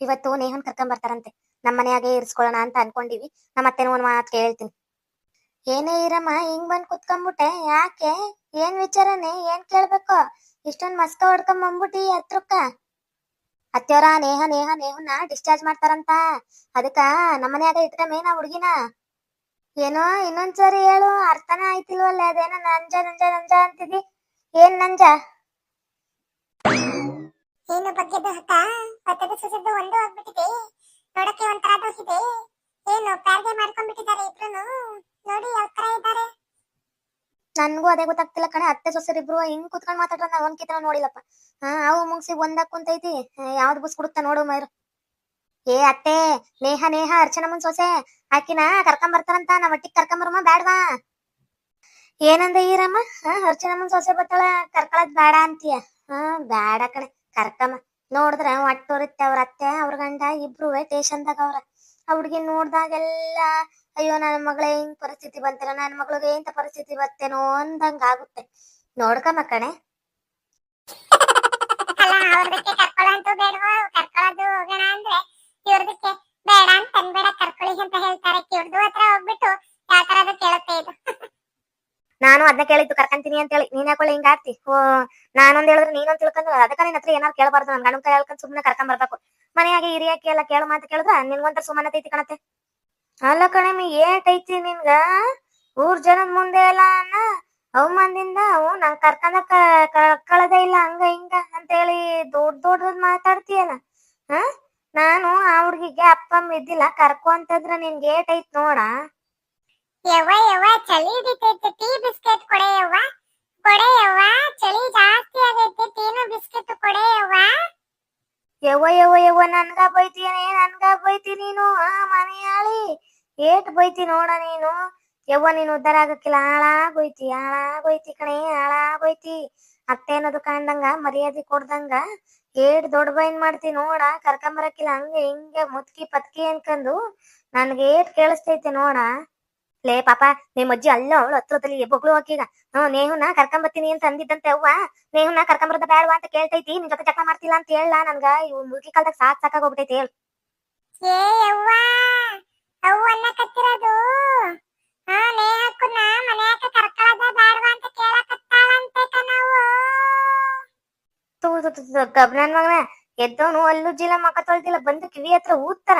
ಇವತ್ತು ನೇಹನ್ ಕರ್ಕೊಂಡ್ ಬರ್ತಾರಂತೆ ನಮ್ಮ ಮನೆಯಾಗೆ ಇರಿಸ್ಕೊಳ್ಳೋಣ ಅಂತ ಅನ್ಕೊಂಡಿವಿ. ನಮ್ಮ ಅತ್ತೆನೂ ಒಂದ್ ಮಾತು ಕೇಳ್ತೀನಿ. ಏನೇ ಇರಮ್ಮ, ಹಿಂಗ್ ಬಂದ್ ಕುತ್ಕೊಂಡ್ಬಿಟ್ಟೆ ಯಾಕೆ? ಏನ್ ವಿಚಾರನೆ? ಏನ್ ಕೇಳ್ಬೇಕು? ಇಷ್ಟೊಂದ್ ಮಸ್ಕ ಹೊಡ್ಕೊಂಡ್ ಬಂದ್ಬಿಟ್ಟಿ ಹತ್ರಕ್ಕ. ಅತ್ತೆಯವರ ನೇಹ ನೇಹ, ನೇಹನ್ನ ಡಿಸ್ಚಾರ್ಜ್ ಮಾಡ್ತಾರಂತ. ಅದಕ್ಕ ನಮ್ಮ ಮನ್ಯಾಗ ಮೇನಾ ಹುಡುಗಿನ. ಏನೋ ಇನ್ನೊಂದ್ಸರಿ ಹೇಳು. ಅರ್ಥನ ಆಯ್ತಿಲ್ವಲ್ಲ? ಅದೇನ ನಂಜ ನಂಜ ನಂಜ ಅಂತಿದಿ ಏನ್ ನಂಜ? ಏನು ಬಗ್ಗೆದ್ದು ಹಕ್ಕ ಹೊತ್ತದ ಸುಸದ್ದು ಒಂದು ಆಗ್ಬಿಟ್ಟಿದೆ. ನೋಡಕ್ಕೆ ಒಂಥರ ದೋಸಿದೆ ಏನು ಪ್ಯಾರ್ಗೆ ಮಾಡ್ಕೊಂಡ್ಬಿಟ್ಟಿದ್ದಾರೆ ಇಬ್ರು ನೋಡಿ ಯಾವ ತರ ಇದ್ದಾರೆ. ನನ್ಗೂ ಅದೇ ಗೊತ್ತಾಗ್ತಿಲ್ಲ ಕಣ. ಅತ್ತೆ ಸೊಸರಿಬ್ರು ಹಿಂಗ್ ಕುತ್ಕೊಂಡ್ ಮಾತಾಡ್ರ ನಾ ಒಂದ್ ಕಿತನ ನೋಡಿಲ್ಲಪ್ಪ. ಹಾ ಅವು ಮುಗಿಸಿ ಒಂದಾಗ್ ಕುಂತೈತಿ. ಯಾವ್ದ್ ಬುಸ್ ಕೊಡುತ್ತ ನೋಡು ಮೈರು. ಏ ಅತ್ತೆ ನೇಹ ನೇಹ ಅರ್ಚನಮ್ಮನ್ ಸೊಸೆ. ಆಕಿನ ಕರ್ಕೊಂಡ್ ಬರ್ತಾರಂತ ನಮ್ಮ ಒಟ್ಟಿಗೆ ಕರ್ಕೊಂಡ್ ಬರಮ್ಮ ಬ್ಯಾಡ್ವಾ? ಏನಂದ ಈರಮ್ಮ? ಹಾ ನಮ್ಮ ಸೊಸೆ ಬತ್ತಾಳ, ಕರ್ಕೊಳದ್ ಬೇಡ ಅಂತೀಯ? ಹಾ ಬ್ಯಾಡ ಕಣೆ, ಕರ್ಕಮ್ಮ. ನೋಡಿದ್ರ ಒಟ್ಟೋರಿತ್ತೆ ಅವ್ರ ಅತ್ತೆ, ಅವ್ರ ಗಂಡ, ಇಬ್ರು ಟೇಷನ್ದಾಗ ಅವ್ರ. ಆ ಹುಡುಗಿ ನೋಡ್ದಾಗೆಲ್ಲ, ಅಯ್ಯೋ ನನ್ನ ಮಗಳ, ಹಿಂಗ್ ಪರಿಸ್ಥಿತಿ ಬಂತಿರ ನನ್ನ ಮಗಳಿಗೆ ಎಂತ ಪರಿಸ್ಥಿತಿ ಬರ್ತೇನೋ ಅಂದಂಗ ಆಗುತ್ತೆ. ನೋಡ್ಕಮ್ಮ ಕಣೆ. ಕರ್ಕೊಳ್ಳಂತೂ ಬೇಡವಾ ಕರ್ಕೊಳ್ಳೋದು ಹೋಗೋಣ ಅಂದ್ರೆ, ಇವ್ರದಕ್ಕೆ ನಾನು ಅದನ್ನ ಕೇಳಿದ್ದು ಕರ್ಕಂತೀನಿ ಅಂತ ಹೇಳಿ ನೀನ್ ಯಾಕೊಳ್ಳಿ ಹಿಂಗ ಆಡ್ತಿ? ನಾನೊಂದ್ ಹೇಳಿದ್ರೆ ನೀನೊಂದ್ ತಿಳ್ಕೊಂಡು ಅದಕ್ಕ ನಿನ್ ಹತ್ರ ಏನಾರು ಕೇಳಬಾರ್ದು. ನನ್ ಗಂಡನ್ ಕೈ ಹೇಳ್ಕೊಂಡ್ ಸುಮ್ನೆ ಕರ್ಕೊಂಡ್ ಬರ್ಬೇಕು. ಮನೆಯಾಗೆ ಹಿರಿಯಕ್ಕೆ ಎಲ್ಲ ಕೇಳು ಮಾತು ಕೇಳಿದ್ರ ನಿನ್ಗೊಂತರ ಸುಮ್ಮನೆ ತೈತಿ ಕಣತೆ ಅಲ್ಲ ಕಣಮಿ ಏಟ್ ಐತಿ ನಿನ್ಗ? ಊರ್ ಜನದ ಮುಂದೆ ಎಲ್ಲ ಅನ್ನ? ಅವಮಾನದಿಂದ ಅವು ನಂಗ್ ಕರ್ಕೊಂಡ ಕಳದೇ ಇಲ್ಲ ಹಂಗ ಹಿಂಗ ಅಂತ ಹೇಳಿ ದೊಡ್ಡ ದೊಡ್ಡದ್ ಮಾತಾಡ್ತೀಯಲ್ಲ. ಹ? ನಾನು ಆ ಹುಡ್ಗಿಗೆ ಅಪ್ಪಮ್ಮ ಇದ್ದಿಲ್ಲ. ಕರ್ಕೊ ಅಂತಂದ್ರ ನಿನ್ಗೆ ಏಟ್ ಐತ್ ನೋಡ. ಯವ್ವ ಯವ್ವ, ಚಳಿ ಹಿಡಿತೈತೆ ಟೀ ಬಿಸ್ಕೆಟ್ ಕೊಡೆ ಯವ್ವ. ಕೊಡೆ ಚಳಿ ಜಾಸ್ತಿ ಆಗೈತೆ, ಟೀನು ಬಿಸ್ಕೆಟ್ ಕೊಡೆ ಯವ್ವ. ಯವ್ವ ಯವ್ವ ಯವ್ವ, ನನ್ಗ ಬೈತೀನಿ ನನ್ಗ ಬೈತಿ ನೀನು, ಆ ಮನೆಯಾಳಿ. ಏಟ್ ಬೈತಿ ನೋಡ ನೀನು. ಯವ್ವ, ನೀನು ಉದ್ದಾರ ಆಗಕ್ಕಿಲ್ಲ ಹಾಳಾಗೋಯ್ತಿ ಹಾಳಾಗೋಯ್ತಿ ಕಣೆ ಹಾಳಾಗೋಯ್ತಿ ಅತ್ತೆ ಅನ್ನೋದು ಕಾಣ್ದಂಗ, ಮರ್ಯಾದೆ ಕೊಡ್ದಂಗ. ಏಟ್ ದೊಡ್ಡ ಬೈನ್ ಮಾಡ್ತಿ ನೋಡ ಕರ್ಕೊಂಬರಕ್ಕಿಲ್ಲ ಹಂಗೆ ಹಿಂಗೆ ಮುತ್ಕಿ ಪತ್ಕಿ ಅನ್ಕಂದು. ನನ್ಗೆ ಏಟ್ ಕೇಳಿಸ್ತೈತೆ ನೋಡ. ಲೇ ಪಾಪ ನಿಮ್ಮ ಅಜ್ಜಿ ಅಲ್ಲ ಅವಳು ಹತ್ರದಲ್ಲಿ ಬೊಗ್ಳು ಹಾಕೀಗ ಹ್ಮ್ ನೇಹುನ ಕರ್ಕೊಂಬರ್ತೀನಿ ಅಂತ ಅಂದಿದ್ದಂತೆ ಅವ್ವ. ನೇಹುನ ಕರ್ಕೊಂಬರದ ಬೇಡವಾ ಅಂತ ಕೇಳ್ತೈತಿ ನಿನ್ ಜೊತೆ ಚಕ್ಕ ಮಾಡ್ತಿಲ್ಲ ಅಂತ ಹೇಳ ನನ್ಗ. ಇವ್ ಮುಗಿ ಕಾಲದಾಗ ಸಾಕ್ ಸಾಕಾಗೋಗ್ಬಿಟ್ಟೈತಿ ಹೇಳು. ಏ ಯವ್ವ ಅವು ಅನ್ನ ಕತ್ತಿರೋದು. ಹಾ ನೇಹಕ್ಕನ್ನ ಮನ್ಯಾಗ ಕರ್ಕೊಳ್ಳೋದ ಬ್ಯಾಡ್ವಾ ಅಂತ ಕೇಳಕತ್ತಾಳಂತೆ ಕಣವು ತೂ ಗಬ್ನನ್ ಮಗನ ಎದ್ದವನು ಅಲ್ಲುಜ್ಜಿಲ್ಲ ಮಕ ತೊಳ್ದಿಲ್ಲ ಬಂದು ಕಿವಿ ಹತ್ರ ಊದ್ತಾರ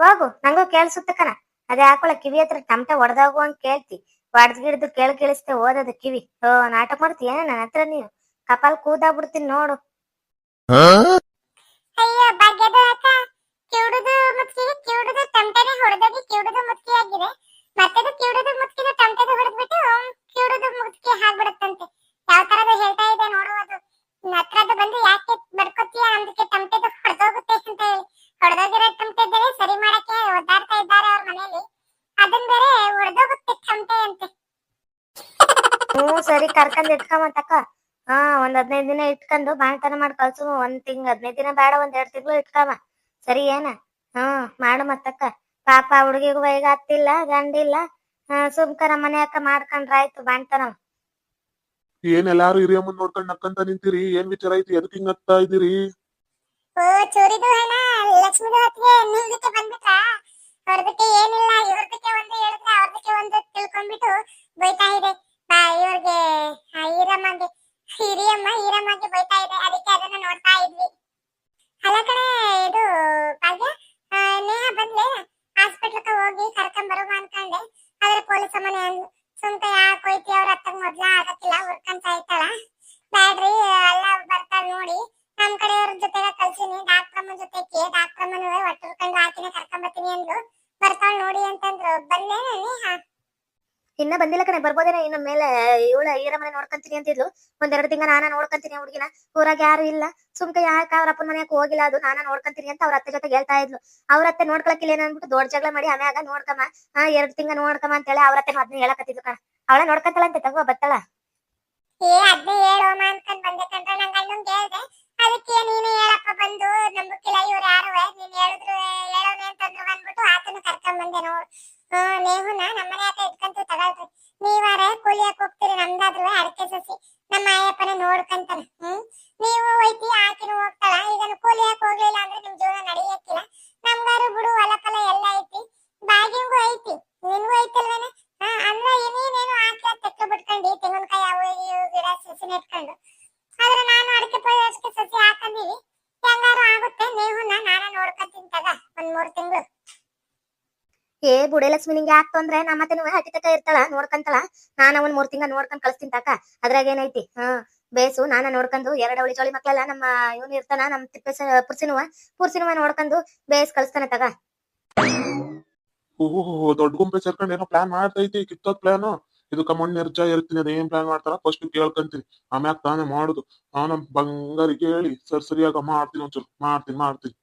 ಹೋಗು ನಂಗೂ ಕೇಳಿಸುತ್ತ ಕಣ. ಅದೇ ಹಾಕೊಳ ಕಿವಿ ಹತ್ರ ಟಮಟ ಒಡೆದಾಗು ಅಂತ ಕೇಳ್ತಿ. ಹೊಡ್ದ್ ಗಿಡ್ದು ಕೇಳ ಕೇಳಿಸ್ತೆ ಓದದ ಕಿವಿ. ಓ ನಾಟಕ ಮಾಡ್ತೀಯ ನನ್ನ ಹತ್ರ ನೀನು? ಕಪಾಲ್ ಕೂದಾಗ್ಬಿಡ್ತೀನಿ ನೋಡು. ಅಯ್ಯೋ ಭಾಗ್ಯದ ಅಕ್ಕ. ಕಿವುಡುದು ಮುತ್ಕಿಗೆ ಕಿವುಡುದು ತಮಟೆನೆ ಹೊಡೆದೋಗಿ ಕಿವುಡುದು ಮುತ್ಕಿ ಆಗಿದೆ. ಮತ್ತೆದು ಕಿವುಡುದು ಮುತ್ಕಿನ ತಮಟೆದು ಹೊಡೆದ್ಬಿಟ್ಟು ಕಿವುಡುದು ಮುತ್ಕಿ ಆಗ್ಬಿಡುತ್ತಂತೆ. ಯಾವ ತರದ ಹೇಳ್ತಾ ಇದೆ ನೋಡು ನಿನ್ನ ಹತ್ರದ್ದು ಬಂದು ಯಾಕೆ ಬಡ್ಕೋತೀಯ ನಮ್ದಕ್ಕೆ ತಮಟೆದು ಹೊಡೆದೋಗುತ್ತೆ ಅಂತ ಹೇಳಿ. ಹೊಡೆದೋಗಿರೋ ತಮಟೆದರೆ ಸರಿ ಒದ್ದಾಡ್ತಾ ಇದ್ದಾರೆ ಅವ್ರ ಮನೆಯಲ್ಲಿ ಅದನ್ ಬೇರೆ ಹೊಡೆದೋಗುತ್ತೆ ತಮಟೆ ಅಂತೆ ಹ್ಞೂ ಸರಿ ಕರ್ಕೊಂಡ್ ಇಟ್ಕೊಂಬತ್ತಕ್ಕ ಹಾ ಒಂದ್ ಹದಿನೈದ್ ದಿನ ಇಟ್ಕೊಂಡು ಬಾಣ್ತನ ಮಾಡಿ ಕಳ್ಸು. ಒಂದ್ ತಿಂಗ್ ಹದಿನೈದ್ ದಿನ ಬೇಡ ಒಂದ್ ಎರಡ್ ತಿಂಗಳು ಇಟ್ಕೊಂಬ ಸರಿ ಏನ? ಹಾ ಮಾಡು ಮತ್ತಕ್ಕ. ಪಾಪ ಹುಡುಗಿಗೂ ವೈಗ ಹತ್ತಿಲ್ಲ ಗಂಡಿಲ್ಲ ಹಾ ಸುಮ್ಕರ ಮನೆ ಅಕ್ಕ ಮಾಡ್ಕೊಂಡ್ರ ಆಯ್ತು ಬಾಣ್ತನ. ಏನ್ ಎಲ್ಲಾರು ಹಿರಿಯಮ್ಮನ್ ನೋಡ್ಕೊಂಡ್ ನಕ್ಕಂತ ನಿಂತಿರಿ? ಏನ್ ವಿಚಾರ ಐತಿ? ಎದಕ್ ಹಿಂಗ್ ಹತ್ತಾ ಇದೀರಿ ಓ ಚೂರಿದು ಹಣ ಲಕ್ಷ್ಮಿದು ಹೊತ್ತಿಗೆ ನಿಲ್ದಕ್ಕೆ ಬಂದ್ಬಿಟ್ರ? ಅವ್ರದಕ್ಕೆ ಏನಿಲ್ಲ ಇವ್ರದಕ್ಕೆ ಒಂದು ಹೇಳಿದ್ರೆ ಅವ್ರದಕ್ಕೆ ಒಂದು ತಿಳ್ಕೊಂಡ್ಬಿಟ್ಟು ಬೈತಾ ಇದೆ. ಇವ್ರಿಗೆ, ಆ ಈರಮ್ಮಗೆ, ಹಿರಿಯಮ್ಮ ಹೀರಮ್ಮಗೆ ಬೈತಾ ಇದೆ ಅದಕ್ಕೆ ಅದನ್ನ ನೋಡ್ತಾ ಇದ್ವಿ. ಅಲ್ಲ ಕಡೆ ಇದು ಭಾಗ್ಯ ನೇಹ ಬಂದ್ಲೆ ಹಾಸ್ಪಿಟ್ಲಕ್ಕೆ ಹೋಗಿ ಕರ್ಕೊಂಡ್ ಬರುವ ಅನ್ಕೊಂಡೆ. ಆದ್ರೆ ಪೊಲೀಸ್ ಮನೆ ಸುಮ್ಕ ಯಾಕೆ ಹೋಯ್ತಿ ಅವ್ರ ಹತ್ತಗ್ ಮೊದ್ಲ ಆಗಕ್ಕಿಲ್ಲ ಹುರ್ಕೊಂತ ಇರ್ತಾಳ. ಬ್ಯಾಡ್ರಿ ಎಲ್ಲ ಬರ್ತಾರ ನೋಡಿ. ನಮ್ ಕಡೆಯವ್ರ ಜೊತೆ ಕಳ್ಸಿನಿ ಡಾಕ್ಟ್ರಮ್ಮನ ಜೊತೆಗೆ ಡಾಕ್ಟ್ರಮ್ಮನ ಒಟ್ಟಿರ್ಕೊಂಡು ಆಕಿನ ಕರ್ಕೊಂಡ್ ಬರ್ತೀನಿ ಅಂದ್ರು ಬರ್ತಾಳ ನೋಡಿ ಅಂತಂದ್ರು. ಬಂದೆ ನೇಹ ಇನ್ನ ಬಂದಿಲ್ಲ ಕಣೆ, ಬರ್ಬೋದೇನ ಇನ್ನ ಮೇಲೆ, ಇವಳ ಈರ ಮನೆ ನೋಡ್ಕಂತೀನಿ ಅಂತಿದ್ಲು. ಒಂದೆರಡು ತಿಂಗ ನಾನ ನೋಡ್ಕೊಂತೀನಿ ಹುಡುಗಿನ. ಊರಾಗ ಯಾರು ಇಲ್ಲ. ಸುಮ್ಕ ಯಾಕೆ ಅವ್ರ ಅಪ್ಪನ ಮನೆಯಕ್ಕೆ ಹೋಗಿಲ್ಲ ಅದು, ನಾನ ನೋಡ್ಕೊಂತೀನಿ ಅಂತ ಅವ್ರ ಅತ್ತೆ ಜೊತೆ ಹೇಳ್ತಾ ಇದ್ಲು. ಅವ್ರ ಅತ್ತೆ ನೋಡ್ಕೊಳಕಿಲ್ಲ ಅನ್ಬಿಟ್ಟು ದೊಡ್ಡ ಜಗಳ ಮಾಡಿ ಆಮ್ಯಾಗ ನೋಡ್ಕಮ್ಮ ಹಾ ಎರಡ್ ತಿಂಗ ನೋಡ್ಕಮ್ಮ ಅಂತ ಹೇಳಿ ಅವ್ರ ಅತ್ತೆ ಅದನ್ನ ಹೇಳಕತ್ತಿದ್ಲು ಕಣ. ಅವಳ ಅಂತ ತಗೋ, ಬತ್ತಳ? ಏ, ಅದ್ನೇ ಹೇಳೋಮ ಅನ್ಕೊಂಡ್ ಬಂದೆ ಅದಕ್ಕೆ ನೀನು ಹೇಳಪ್ಪ ಬಂದು, ನಂಬಕ್ಕಿಲ್ಲ ಇವ್ರು ಯಾರು, ನೀನ್ ಹೇಳಿದ್ರು ಹೇಳೋಣ ಅಂತಂದ್ರು ಬಂದ್ಬಿಟ್ಟು ಆತನ ಕರ್ಕೊಂಡ್ ಬಂದೆ ನೋಡು. ಮೇಹುನ ನಮ್ಮನೆ ಆತ ಇಟ್ಕಂತ ತಗಳ್ರಿ. ನೀವಾರ ಕೂಲಿ ಹೋಗ್ತೀರಿ ನಮ್ದಾದ್ರು ಅಡಕೆ ಸಸಿ. ನಮ್ಮ ಅಯ್ಯಪ್ಪನ ನೋಡ್ಕಂತಾನ, ಹ್ಮ್? ನೀವು ಹೋಯ್ತಿ, ಆಕಿನೂ ಹೋಗ್ತಾಳ. ಈಗ ಕೂಲಿ ಹೋಗ್ಲಿಲ್ಲ ಅಂದ್ರೆ ನಿಮ್ ಜೀವನ ನಡೆಯಕ್ಕಿಲ್ಲ ನಮ್ಗಾರು ಬಿಡು ಹೊಲ ಎಲ್ಲ ಐತಿ. ಬಾಗಿಂಗು ಐತಿ, ನಿನ್ಗೂ ಐತಿಲ್ವೇನೆ? ಹಾ, ಅಂದ್ರೆ ಇನ್ನೇನೇನು ಆಕೆ ತೆಕ್ಲು ಬಿಟ್ಕೊಂಡಿ ತೆಂಗಿನಕಾಯಿ, ಅವು ಇವು ಗಿಡ ಸಸಿ ಆದ್ರೆ ನಾನು ಅಡಕೆ ಅಡಕೆ ಸಸಿ ಹಾಕಂದೀವಿ. ಹೆಂಗಾರು ಆಗುತ್ತೆ ಮೇಹುನ ನಾನ ನೋಡ್ಕೊಂತೀನಿ ತಗ, ಒಂದ್ ಮೂರ್ ತಿಂಗಳು. ಏ ಬುಡೇಲಕ್ಷ್ಮಿ ನಿಂಗೆ ಯಾಕೆ ತೊಂದ್ರೆ? ನಮ್ಮ ಮತ್ತೆ ಹಟ್ಟಿ ತಕ ಇರ್ತಾಳ ನೋಡ್ಕಂತಾಳ. ನಾನು ಒಂದ್ ಮೂರ್ ತಿಂಗ ನೋಡ್ಕೊಂಡ್ ಕಳಿಸ್ತೀನಿ ತಾಕ. ಅದ್ರಾಗ ಏನೈತಿ? ಹಾ ಬೇಸು ನಾನ ನೋಡ್ಕೊಂಡು ಎರಡು ಅವಳಿ ಜೋಳಿ ಮಕ್ಳೆಲ್ಲ ನಮ್ಮ ಇವನು ಇರ್ತಾನ ನಮ್ ತಿಪ್ಪೆ ಪುರ್ಸಿನುವ ಪುರ್ಸಿನುವ ನೋಡ್ಕೊಂಡು ಬೇಸ್ ಕಳಿಸ್ತಾನೆ ತಗ. ಓಹೋ ದೊಡ್ಡ ಗುಂಪೆ ಸೇರ್ಕೊಂಡು ಏನೋ ಪ್ಲಾನ್ ಮಾಡ್ತೈತಿ ಕಿತ್ತೋದ್ ಪ್ಲಾನ್ ಇದು ಮಣ್ಣು ನಿರ್ಜ ಇರ್ತೀನಿ ಅದ ಏನ್ ಪ್ಲಾನ್ ಮಾಡ್ತಾರ? ಫಸ್ಟ್ ಕೇಳ್ಕಂತೀನಿ. ಆಮ್ಯಾಗ ತಾನೇ ಮಾಡುದು. ಅವನ ಬಂಗಾರಿಗೆ ಕೇಳಿ ಸರ್ ಸರಿಯಾಗ ಮಾಡ್ತೀನಿ ಒಂಚೂರು. ಮಾಡ್ತೀನಿ ಮಾಡ್ತೀನಿ.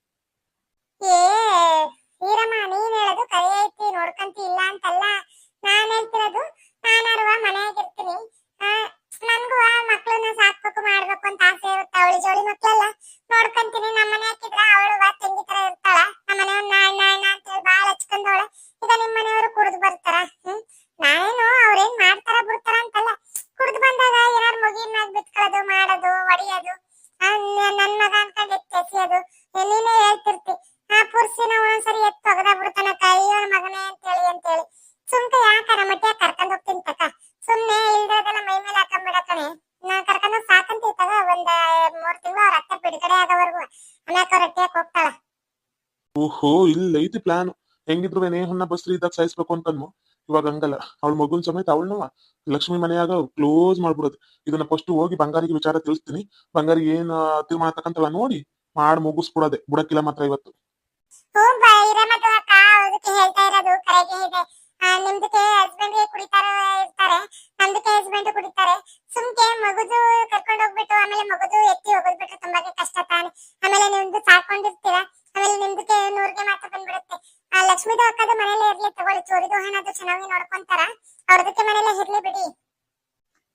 ಏ ಈರಮ್ಮ ನೀನ್ ಹೇಳೋದು ಕರೆ ಐತಿ ನೋಡ್ಕಂತಿ ಇಲ್ಲ ಅಂತಲ್ಲ. ನಾನ್ ಹೇಳ್ತಿರೋದು ನಾನಾರುವ ಮನೆಯಾಗಿರ್ತೀನಿ. ನನ್ಗೂ ಆ ಮಕ್ಳನ್ನ ಸಾಕ್ಬೇಕು, ಮಾಡ್ಬೇಕು ಅಂತ ಆಸೆ ಇರುತ್ತೆ. ಅವಳಿ ಜೋಳಿ ಮಕ್ಳೆಲ್ಲ. ನೋಡ್ಕಂತೀನಿ ನಮ್ಮ ಮನೆ ಹಾಕಿದ್ರ ಅವಳು ಓಹೋ, ಇಲ್ಲ ಐತಿ ಪ್ಲಾನ್ ಹೆಂಗಿದ್ರು ನೇಹನ್ನ ಬಸ್ರಿ ಇದ್ದಾಗ ಸಾಯಿಸ್ಬೇಕು ಅಂತನು ಇವಾಗ ಹಂಗಲ್ಲ. ಅವಳ ಮಗುನ್ ಸಮೇತ ಅವಳನ್ನ ಲಕ್ಷ್ಮಿ ಮನೆಯಾಗ ಕ್ಲೋಸ್ ಮಾಡ್ಬಿಡೋದು. ಇದನ್ನ ಫಸ್ಟ್ ಹೋಗಿ ಬಂಗಾರಿಗೆ ವಿಚಾರ ತಿಳಿಸ್ತೀನಿ. ಬಂಗಾರಿಗೆ ಏನ್ ತೀರ್ಮಾನ ತಕ್ಕಂತಲ್ಲ ನೋಡಿ ಮಾಡ್ ಮುಗಿಸ್ಬಿಡೋದೆ. ಬುಡಕ್ಕಿಲ್ಲ ಮಾತ್ರ ಇವತ್ತು. ನಿಮ್ದಕ್ಕೆ ಇರ್ತಾರೆ. ಕುಡಿತಾರೆ. ಸುಮ್ಕೆ ಕರ್ಕೊಂಡು ಹೋಗ್ಬಿಟ್ಟು ಆಮೇಲೆ ಮಗುದು ಎತ್ತಿ ಹೋಗೋದ್ಬಿಟ್ರೆ ತುಂಬಾ ಕಷ್ಟ ತಾನೆ. ಆಮೇಲೆ ನಿಮ್ದು ಸಾಕೊಂಡಿರ್ತೀರ? ಆಮೇಲೆ ನಿಮ್ದಕ್ಕೆ ನೂರ್ಗೆ ಮಾತ್ರ ಬಂದ್ಬಿಡುತ್ತೆ. ಆ ಲಕ್ಷ್ಮೀದು ಅಕ್ಕದು ಮನೇಲೆ ಇರ್ಲಿ ತಗೊಳ್ಳಿ, ಚೋರಿದು ಹಣದು ಚೆನ್ನಾಗಿ ನೋಡ್ಕೊಂತಾರ, ಅವ್ರದಕ್ಕೆ ಮನೇಲೆ ಇರ್ಲಿ ಬಿಡಿ.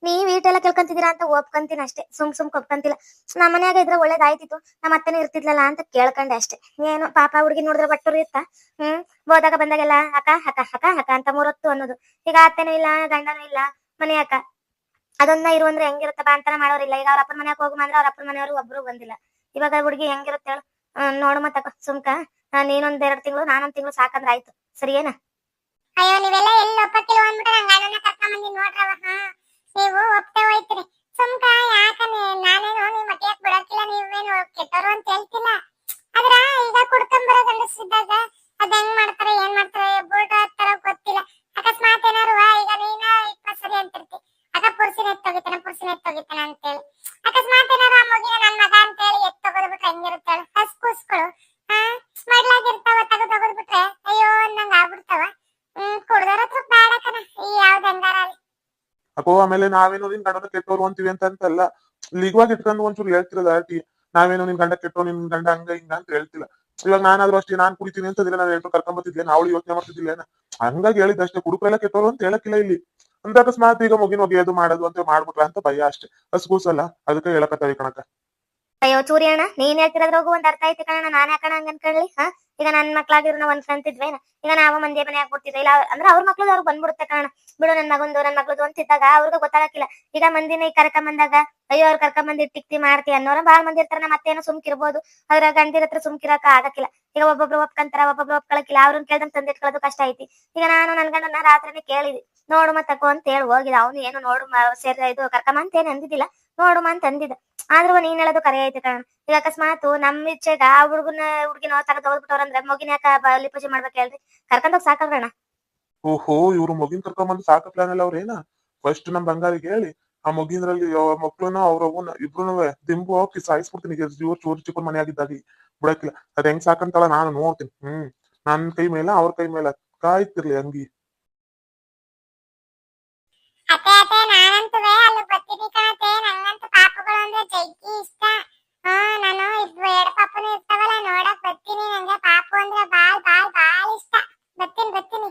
ನೀವ್ ಈಟೆಲ್ಲ ಕೇಳ್ಕೊಂತಿದೀರಾ ಅಂತ ಒಪ್ಕೊಂತೀನಿ ಅಷ್ಟೇ, ಸುಮ್ ಸುಮ್ ಒಪ್ಕೊಂತಿಲ್ಲ ನಮ್ಮ ಮನ್ಯಾಗ ಇದ್ರೆ ಒಳ್ಳೇದಾಯ್ತಿತ್ತು, ನಮ್ಮ ಅತ್ತನೇ ಇರ್ತಿದ್ಲಲ್ಲ ಅಂತ ಕೇಳ್ಕೊಂಡೆ ಅಷ್ಟೇ. ಏನು, ಪಾಪ ಹುಡುಗಿ ನೋಡಿದ್ರೆ ಬಟ್ಟರು ಇತ್ತ? ಹ್ಮ್, ಹೋದಾಗ ಬಂದಾಗೆಲ್ಲ, ಅಕ್ಕ ಹಕ ಹಕ ಹಕ ಅಂತ ಮೂರೊತ್ತು ಅನ್ನೋದು. ಈಗ ಅತ್ತೆನೂ ಇಲ್ಲ, ಗಂಡನೂ ಇಲ್ಲ, ಮನೆ ಅಕ್ಕ. ಅದೊಂದ ಇರು ಅಂದ್ರೆ ಹೆಂಗಿರುತ್ತಪ್ಪ ಅಂತಾನೆ ಮಾಡೋರಿಲ್ಲ. ಈಗ ಅವ್ರ ಅಪ್ಪನ ಮನೆಯಾಗ ಹೋಗು ಅಂದ್ರೆ ಅವ್ರ ಅಪ್ಪನ ಮನೆಯವರು ಒಬ್ರು ಬಂದಿಲ್ಲ. ಇವಾಗ ಹುಡುಗಿ ಹೆಂಗಿರುತ್ತೆ ಹೇಳು ಹ್ಮ್, ನೋಡು ಮತ್ತ ಸುಮ್ಕ. ನೀನೊಂದ್ ಎರಡ್ ತಿಂಗಳು ನಾನೊಂದ್ ತಿಂಗಳು ಸಾಕಂದ್ರ ಆಯ್ತು. ಸರಿ ಏನ ಅಯ್ಯೋ ನೀವೆಲ್ಲ ಎಲ್ಲಿ ಒಪ್ಪಕ್ಕಿಲ್ಲ ಅಂದ್ಬಿಟ್ಟು ನಂಗೆ ಅಣ್ಣನ ಕರ್ಕೊಂಡ್ ಬಂದಿ ನೋಡ್ರವ ಅಕೋ ಆಮೇಲೆ ನಾವೇನೋ ನಿನ್ ಗಂಡನ ಕೆಟ್ಟವ್ರು ಅಂತೀವಿ ಅಂತ ಅಂತಲ್ಲ. ಲಿಗ್ವಾಗಿ ಇಟ್ಕೊಂಡು ಒಂಚೂರು ಹೇಳ್ತಿರೋದು ಆರ್ಟಿ ನಾವೇನೋ ನಿನ್ ಗಂಡ ಕೆಟ್ಟೋ ನಿನ್ ಗಂಡ ಹಂಗ ಹಿಂಗ ಅಂತ ಹೇಳ್ತಿಲ್ಲ. ಇವಾಗ ನಾನಾದ್ರೂ ಅಷ್ಟೇ, ನಾನ್ ಕುಡಿತೀನಿ ಅಂತಂದ್ರೆ ನಾನು ಎಂಟು ಕರ್ಕೊಂಡ್ ಬರ್ತಿದ್ಲೇನ ಅವಳು ಯೋಚನೆ ಮಾಡ್ತಿದ್ಲೇನ ಹಂಗಾಗಿ ಹೇಳಿದ್ದಷ್ಟೇ ಕುಡುಕರೆಲ್ಲ ಕೆಟ್ಟವ್ರು ಅಂತ ಹೇಳಕ್ಕಿಲ್ಲ ಇಲ್ಲಿ. ಅಂದ್ರೆ ಅಕಸ್ಮಾತ್ ಈಗ ಮುಗಿನ ಅದು ಮಾಡೋದು ಅಂತ ಮಾಡ್ಬಿಟ್ರ ಅಂತ ಭಯ ಅಷ್ಟೇ. ಹಸ್ಗೂಸಲ್ಲ ಅದಕ್ಕೆ ಹೇಳಕತ್ತಾವಿ ಕಣಕ ಅಯ್ಯೋ, ಚೂರಿ ಅಣ್ಣ, ನೀನ್ ಹೇಳ್ತಿರೋದ್ರಾಗು ಒಂದ್ ಅರ್ಥ ಐತಿ ಕಣ ನಾನ್ ಯಾಕಣ ಹಂಗ ಅನ್ಕೊಳ್ಳಿ ಹಾ? ಈಗ ನನ್ ಮಕ್ಳಾಗಿರೋ ನಾವ್ ಅನ್ಕಂತಿದ್ವೇನ ಈಗ ನಾವು ಮಂದಿ ಮನೆ ಆಗ್ಬಿಡ್ತಿದ್ವಿ. ಇಲ್ಲ, ಅಂದ್ರೆ ಅವ್ರ ಮಕ್ಳು ಅವ್ರಿಗೆ ಬಂದ್ಬಿಡುತ್ತೆ ಕಣ ಬಿಡು ನನ್ ಮಗಂದು, ನನ್ ಮಕ್ಳದು ಅಂತಿದ್ದಾಗ ಅವ್ರಿಗೂ ಗೊತ್ತಾಗಕ್ಕಿಲ್ಲ. ಈಗ ಮಂದಿನ ಈ ಕರ್ಕೊಂಡ್ ಬಂದಾಗ, ಅಯ್ಯೋ, ಅವ್ರ ಕರ್ಕೊಂಡ್ ಬಂದಿ ಟಿಕ್ತಿ ಮಾಡ್ತಿ ಅನ್ನೋರ ಬಹಳ ಮಂದಿ ಇರ್ತಾರ. ಮತ್ತೇನೋ ಸುಮ್ಕಿರ್ಬೋದು. ಅದ್ರ ಗಂಡಿರ ಹತ್ರ ಸುಮ್ಕಿರಕ ಆಗಕ್ಕಿಲ್ಲ. ಈಗ ಒಬ್ಬೊಬ್ರು ಒಪ್ಕಂತಾರ, ಒಬ್ಬೊಬ್ರು ಒಪ್ಕೊಳಕಿಲ್ಲ ಅವ್ರನ್ನ ಕೇಳ್ದಂಗ್ ತಂದಿಟ್ಕೊಳ್ಳೋದು ಕಷ್ಟ ಐತಿ. ಈಗ ನಾನು ನನ್ ಗಂಡನ ರಾತ್ರಿನೇ ಕೇಳಿದ್ವಿ. ನೋಡು ಮತ್ತಕೋ ಅಂತ ಹೇಳಿ ಹೋಗಿದ ಅವ್ನು ಏನು ನೋಡು ಸೇರ್ ಇದು ಕರ್ಕಮ್ಮ ಅಂತ ಏನ್ ಅಂದಿದ್ದಿಲ್ಲ. ನೋಡುಮ ಅಂತ ಅಂದಿದ್ದ. ಆದ್ರೂ ನೀನ್ ಹೇಳೋದು ಕರೆ ಐತೆ ಕಣ. ಈಗ ಅಕಸ್ಮಾತ್ ನಮ್ ಇಚ್ಛೆಗ ಆ ಹುಡುಗನ ಹುಡುಗಿನ ತಗದ್ ಹೋಗ್ಬಿಟ್ಟವ್ರಂದ್ರೆ ಮಗಿನ ಯಾಕ ಬಲಿ ಪೂಜೆ ಮಾಡ್ಬೇಕು ಹೇಳ್ರಿ? ಕರ್ಕೊಂಡೋಗ್ ಸಾಕಲ್ರಣ ಓಹೋ ಇವ್ರು ಮಗಿನ್ ಕರ್ಕೊಂಬಂದು ಸಾಕ ಪ್ಲಾನ್ ಅಲ್ಲ ಅವ್ರೇನ? ಫಸ್ಟ್ ನಮ್ ಬಂಗಾರಿಗೆ ಹೇಳಿ ಆ ಮಗಿನಲ್ಲಿ ಮಕ್ಳುನ ಅವ್ರ ಅವ್ವನ ಇಬ್ರು ದಿಂಬು ಹಾಕಿ ಸಾಯಿಸ್ಬಿಡ್ತೀನಿ. ಇವ್ರು ಚೂರು ಚಿಕ್ಕ ಮನೆ ಆಗಿದ್ದಾಗಿ ಬಿಡಕ್ಕಿಲ್ಲ. ಅದ್ ಹೆಂಗ್ ಸಾಕಂತಾಳ ನಾನು ನೋಡ್ತೀನಿ. ಹ್ಮ್. ನನ್ ಕೈ ಮೇಲೆ ಅವ್ರ ಕೈ ಮೇಲೆ ಕಾಯ್ತಿರ್ಲಿ ಅಂಗಿ. ಅತ್ತೆ ಅತ್ತೆ ನಾನಂತೂ ಜಗ್ಗಿ ಇಷ್ಟ. ಹಾ ನಾನು ಎರಡು ಪಾಪನು ಇರ್ತಾವಲ್ಲ, ನೋಡಕ್ ಬರ್ತೀನಿ ನಂಗೆ. ಪಾಪು ಅಂದ್ರೆ ಬಾಳ್ ಬಾಳ್ ಬಾಳ್ ಇಷ್ಟ. ಬರ್ತೀನಿ ಬರ್ತೀನಿ.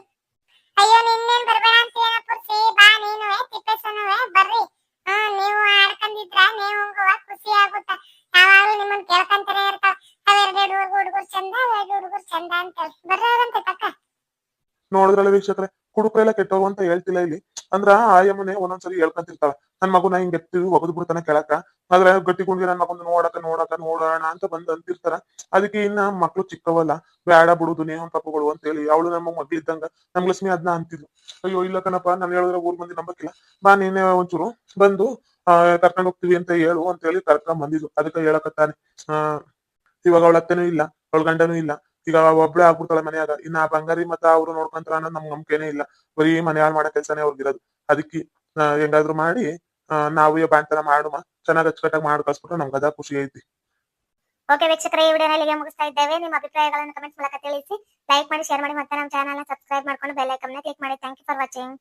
ಅಯ್ಯೋ, ನಿನ್ನೇನ್ ಬರ್ಬೇಡ ಅಂತ ಏನ ಪುರ್ಸಿ ಬಾ, ನೀನು ತಿಪ್ಪೇಸನುವೆ ಬರ್ರಿ. ಹಾ ನೀವು ಆಡ್ಕೊಂಡಿದ್ರ ನೀವು ಖುಷಿ ಆಗುತ್ತ. ಯಾವಾಗ್ಲೂ ನಿಮ್ಮನ್ ಕೇಳ್ಕೊಂತಾನೆ ಇರ್ತಾವ. ಅವೆರಡೆರಡು ಹುಡುಗರು ಚಂದ, ಎರಡು ಹುಡುಗರು ಚಂದ ಅಂತ ಬರ್ರಂತೆ ಪಕ್ಕ. ನೋಡಿದ್ರಲ್ಲ ವೀಕ್ಷಕರೇ ಕುಡುಕರೆಲ್ಲ ಕೆಟ್ಟವ್ರು ಅಂತ ಹೇಳ್ತಿಲ್ಲ ಇಲ್ಲಿ. ಅಂದ್ರ ಆಯಮ್ಮನೆ ಒಂದೊಂದ್ಸರಿ ಹೇಳ್ಕೊಂತಿರ್ತಾಳ. ನನ್ ಮಗುನ ಹಿಂಗ್ ಎತ್ತಿ ಒಗದ್ ಬಿಡ್ತಾನೆ ಕೆಳಕ. ಆದ್ರೆ ಗಟ್ಟಿ ಕುಂಡಿ ನನ್ ಮಗನ ನೋಡಕ ನೋಡಕ ನೋಡೋಣ ಅಂತ ಬಂದ್ ಅಂತಿರ್ತಾರ. ಅದಕ್ಕೆ ಇನ್ನ ಮಕ್ಳು ಚಿಕ್ಕವಲ್ಲ ಬೇಡ ಬಿಡುದು ನೇಹಂ ಪಾಪಗಳು ಅಂತ ಹೇಳಿ ಅವಳು ನಮ್ಮ ಮಗ್ಳಿದ್ದಂಗ ನಮ್ ಲಕ್ಷ್ಮಿ ಅದ್ನ ಅಂತಿದ್ಲು. ಅಯ್ಯೋ ಇಲ್ಲ ಕಣಪ್ಪ ನಾನು ಹೇಳಿದ್ರೆ ಊರ್ ಮಂದಿ ನಂಬಕ್ಕಿಲ್ಲ ಬಾ ನೀನೇ ಒಂಚೂರು ಬಂದು ಕರ್ಕೊಂಡ್ ಹೋಗ್ತೀವಿ ಅಂತ ಹೇಳು ಅಂತ ಹೇಳಿ ಕರ್ಕೊಂಡ್ ಬಂದಿದ್ದು ಅದಕ್ಕೆ ಹೇಳಕತ್ತಾನೆ. ಆ ಇವಾಗ ಅವಳ ಅತ್ತೆನೂ ಇಲ್ಲ ಅವಳ ಗಂಡನೂ ಇಲ್ಲ. ಈಗ ಒಬ್ಳೆ ಆಗ್ಬಿಡ್ತಾಳೆ ಮನೆಯಾಗ. ಇನ್ನ ಆ ಬಂಗಾರಿ ಮತ್ತ ಅವ್ರು ನೋಡ್ಕೊಂತಾರ ಅನ್ನೋದು ನಮ್ಗ್ ನಂಬಿಕೆನೇ ಇಲ್ಲ. ಬರೀ ಮನೆಯಾಳ್ ಹಾಳು ಮಾಡೋ ಕೆಲ್ಸನೇ ಅವ್ರಿಗಿರೋದು ಅದಕ್ಕೆ ಹೆಂಗಾದ್ರು ಮಾಡಿ ಆ, ನಾವು ಈ ಬಾಣ್ತನ ಮಾಡುಮ. ಚೆನ್ನಾಗ್ ಅಚ್ಚುಕಟ್ಟಾಗಿ ಮಾಡಿ ಕಳ್ಸ್ಬಿಟ್ರೆ ನಮ್ಗೆ ಅದ ಖುಷಿ ಐತಿ. ಓಕೆ ವೀಕ್ಷಕರೇ, ಈ ವಿಡಿಯೋನ ಇಲ್ಲಿಗೆ ಮುಗಿಸ್ತಾ ಇದ್ದೇವೆ. ನಿಮ್ಮ ಅಭಿಪ್ರಾಯಗಳನ್ನು ಕಮೆಂಟ್ಸ್ ಮೂಲಕ ತಿಳಿಸಿ. ಲೈಕ್ ಮಾಡಿ ಶೇರ್ ಮಾಡಿ ಮತ್ತೆ ನಮ್ಮ ಚಾನಲ್ನ ಸಬ್ಸ್ಕ್ರೈಬ್ ಮಾಡ್ಕೊಂಡು ಬೆಲ್ ಐಕನ್ ಕ್ಲಿಕ್ ಮಾಡಿ. Thank you for watching